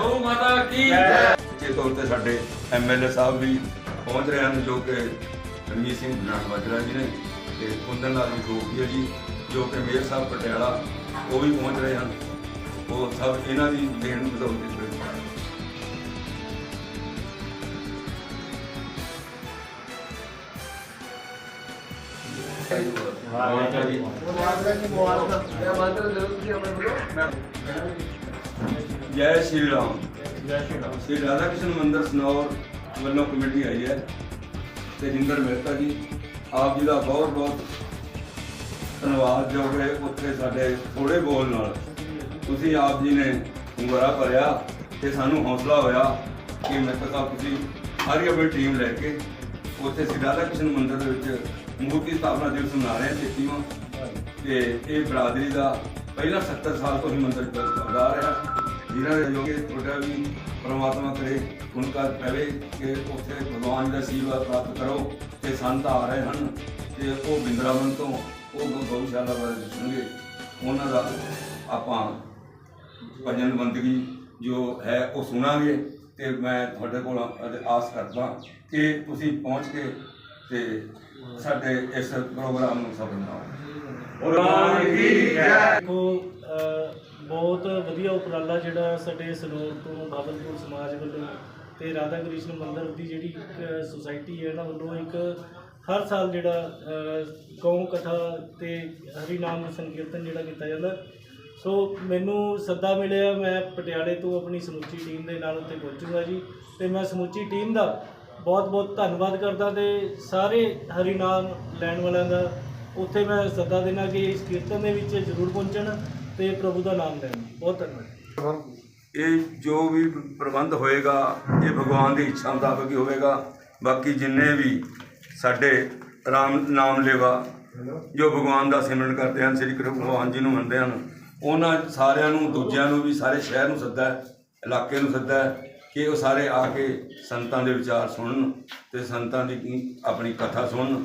ਗਊ ਮਾਤਾ ਕੀ ਜੇ। ਤੌਰ ਤੇ ਸਾਡੇ ਐਮਐਲਏ ਸਾਹਿਬ ਵੀ ਪਹੁੰਚ ਰਹੇ ਹਨ ਜੋ ਕਿ ਰਣਜੀਤ ਸਿੰਘ ਬਨਾਨ ਮਾਜਰਾ ਜੀ ਨੇ ਤੇ ਕੁੰਦਨ ਲਾਲ ਜੀ ਠੋਕੀਆ ਜੀ ਜੋ ਕਿ ਮੇਅਰ ਸਾਹਿਬ ਪਟਿਆਲਾ ਉਹ ਵੀ ਪਹੁੰਚ ਰਹੇ ਹਨ। ਉਹ ਸਭ ਇਹਨਾਂ ਦੀ ਦੇਣ ਬਦੌਲਤ ਇਸ ਵੇਲੇ ਜੈ ਸ਼੍ਰੀ ਰਾਮ। ਸ਼੍ਰੀ ਰਾਧਾ ਕ੍ਰਿਸ਼ਨ ਮੰਦਿਰ ਸਨੌਰ ਵੱਲੋਂ ਕਮੇਟੀ ਆਈ ਹੈ। ਤੇ ਜਿੰਦਰ ਮਹਿਤਾ ਜੀ ਆਪ ਜੀ ਦਾ ਬਹੁਤ ਬਹੁਤ ਧੰਨਵਾਦ ਜੋ ਕਿ ਉੱਥੇ ਸਾਡੇ ਥੋੜੇ ਬੋਲ ਨਾਲ ਤੁਸੀਂ ਆਪ ਜੀ ਨੇ ਹੁੰਗਾਰਾ ਭਰਿਆ ਤੇ ਸਾਨੂੰ ਹੌਸਲਾ ਹੋਇਆ ਕਿ ਮਹਿਤਾ ਸਾਹਿਬ ਤੁਸੀਂ ਸਾਰੀ ਆਪਣੀ ਟੀਮ ਲੈ ਕੇ ਉੱਥੇ ਸ਼੍ਰੀ ਰਾਧਾ ਕ੍ਰਿਸ਼ਨ ਮੰਦਿਰ ਦੇ ਵਿੱਚ ਮੂਰਤੀ ਸਥਾਪਨਾ ਦਿਵਸ ਮਨਾ ਰਹੇ ਹਾਂ 33ਵਾਂ ਤੇ ਇਹ ਬਰਾਦਰੀ ਦਾ ਪਹਿਲਾਂ 70 ਸਾਲ ਤੋਂ ਹੀ ਮੰਦਿਰ ਚੱਲਦਾ ਆ ਰਿਹਾ। ਜਿਨ੍ਹਾਂ ਦੇ ਜੋ ਤੁਹਾਡਾ ਵੀ ਪਰਮਾਤਮਾ ਕਰੇ ਉਨਕਾ ਪਵੇ ਕਿ ਉੱਥੇ ਭਗਵਾਨ ਦਾ ਆਸ਼ੀਰਵਾਦ ਪ੍ਰਾਪਤ ਕਰੋ ਤੇ ਸੰਤ ਆ ਰਹੇ ਹਨ ਤੇ ਉਹ ਬਿੰਦਰਾਵਨ ਤੋਂ ਉਹ ਗਊ- ਗਊਸ਼ਾਲਾ ਬਾਰੇ ਦੱਸਣਗੇ। ਉਹਨਾਂ ਦਾ ਆਪਾਂ ਭਜਨ ਬੰਦਗੀ ਜੋ ਹੈ ਉਹ ਸੁਣਾਂਗੇ ਤੇ ਮੈਂ ਤੁਹਾਡੇ ਕੋਲ ਅੱਜ ਆਸ ਕਰਦਾ ਕਿ ਤੁਸੀਂ ਪਹੁੰਚ ਕੇ ਤੇ ਸਾਡੇ ਇਸ ਪ੍ਰੋਗਰਾਮ ਨੂੰ ਸਫਲ ਬਣਾਓ। ਕੁਰਬਾਨ ਕੀ ਜੈ। ਦੇਖੋ ਬਹੁਤ ਵਧੀਆ ਉਪਰਾਲਾ ਜਿਹੜਾ ਸਾਡੇ ਸਨੋਰ ਤੋਂ ਬਾਬਲਪੁਰ ਸਮਾਜ ਵੱਲੋਂ ਤੇ ਰਾਧਾ ਕ੍ਰਿਸ਼ਨ ਮੰਦਿਰ ਦੀ ਜਿਹੜੀ ਇੱਕ ਸੁਸਾਇਟੀ ਹੈ ਇਹਨਾਂ ਵੱਲੋਂ ਇੱਕ ਹਰ ਸਾਲ ਜਿਹੜਾ ਅਹ, ਗਊ ਕਥਾ ਤੇ ਹਰੀ ਨਾਮ ਸੰਕੀਰਤਨ ਜਿਹੜਾ ਕੀਤਾ ਜਾਂਦਾ। ਸੋ ਮੈਨੂੰ ਸੱਦਾ ਮਿਲਿਆ ਮੈਂ ਪਟਿਆਲੇ ਤੋਂ ਆਪਣੀ ਸਮੁੱਚੀ ਟੀਮ ਦੇ ਨਾਲ ਉੱਤੇ ਪਹੁੰਚੂਗਾ ਜੀ। ਤੇ ਮੈਂ ਸਮੁੱਚੀ ਟੀਮ ਦਾ ਬਹੁਤ ਬਹੁਤ ਧੰਨਵਾਦ ਕਰਦਾ ਤੇ ਸਾਰੇ ਹਰੀ ਨਾਮ ਲੈਣ ਵਾਲਿਆਂ ਦਾ ਉੱਥੇ ਮੈਂ ਸੱਦਾ ਦੇਣਾ ਕਿ ਇਸ ਕੀਰਤਨ ਦੇ ਵਿੱਚ ਜ਼ਰੂਰ ਪਹੁੰਚਣ ਤੇ ਪ੍ਰਭੂ ਦਾ ਨਾਮ ਲੈਣ। ਬਹੁਤ ਧੰਨਵਾਦ। ਇਹ ਜੋ ਵੀ ਪ੍ਰਬੰਧ ਹੋਏਗਾ, ਇਹ ਭਗਵਾਨ ਦੀ ਇੱਛਾ ਮੁਤਾਬਕ ਹੀ ਹੋਵੇਗਾ। ਬਾਕੀ ਜਿੰਨੇ ਵੀ ਸਾਡੇ ਰਾਮ ਨਾਮ ਲੇਵਾ, ਜੋ ਭਗਵਾਨ ਦਾ ਸਿਮਰਨ ਕਰਦੇ ਹਨ, ਸ੍ਰੀ ਕ੍ਰਿਸ਼ਨ ਭਗਵਾਨ ਜੀ ਨੂੰ ਮੰਨਦੇ ਹਨ, ਉਹਨਾਂ ਸਾਰਿਆਂ ਨੂੰ, ਦੂਜਿਆਂ ਨੂੰ ਵੀ, ਸਾਰੇ ਸ਼ਹਿਰ ਨੂੰ ਸੱਦਾ ਇਲਾਕੇ ਨੂੰ ਸੱਦਾ ਕਿ ਉਹ ਸਾਰੇ ਆ ਕੇ ਸੰਤਾਂ ਦੇ ਵਿਚਾਰ ਸੁਣਨ ਤੇ ਸੰਤਾਂ ਦੀ ਆਪਣੀ ਕਥਾ ਸੁਣਨ।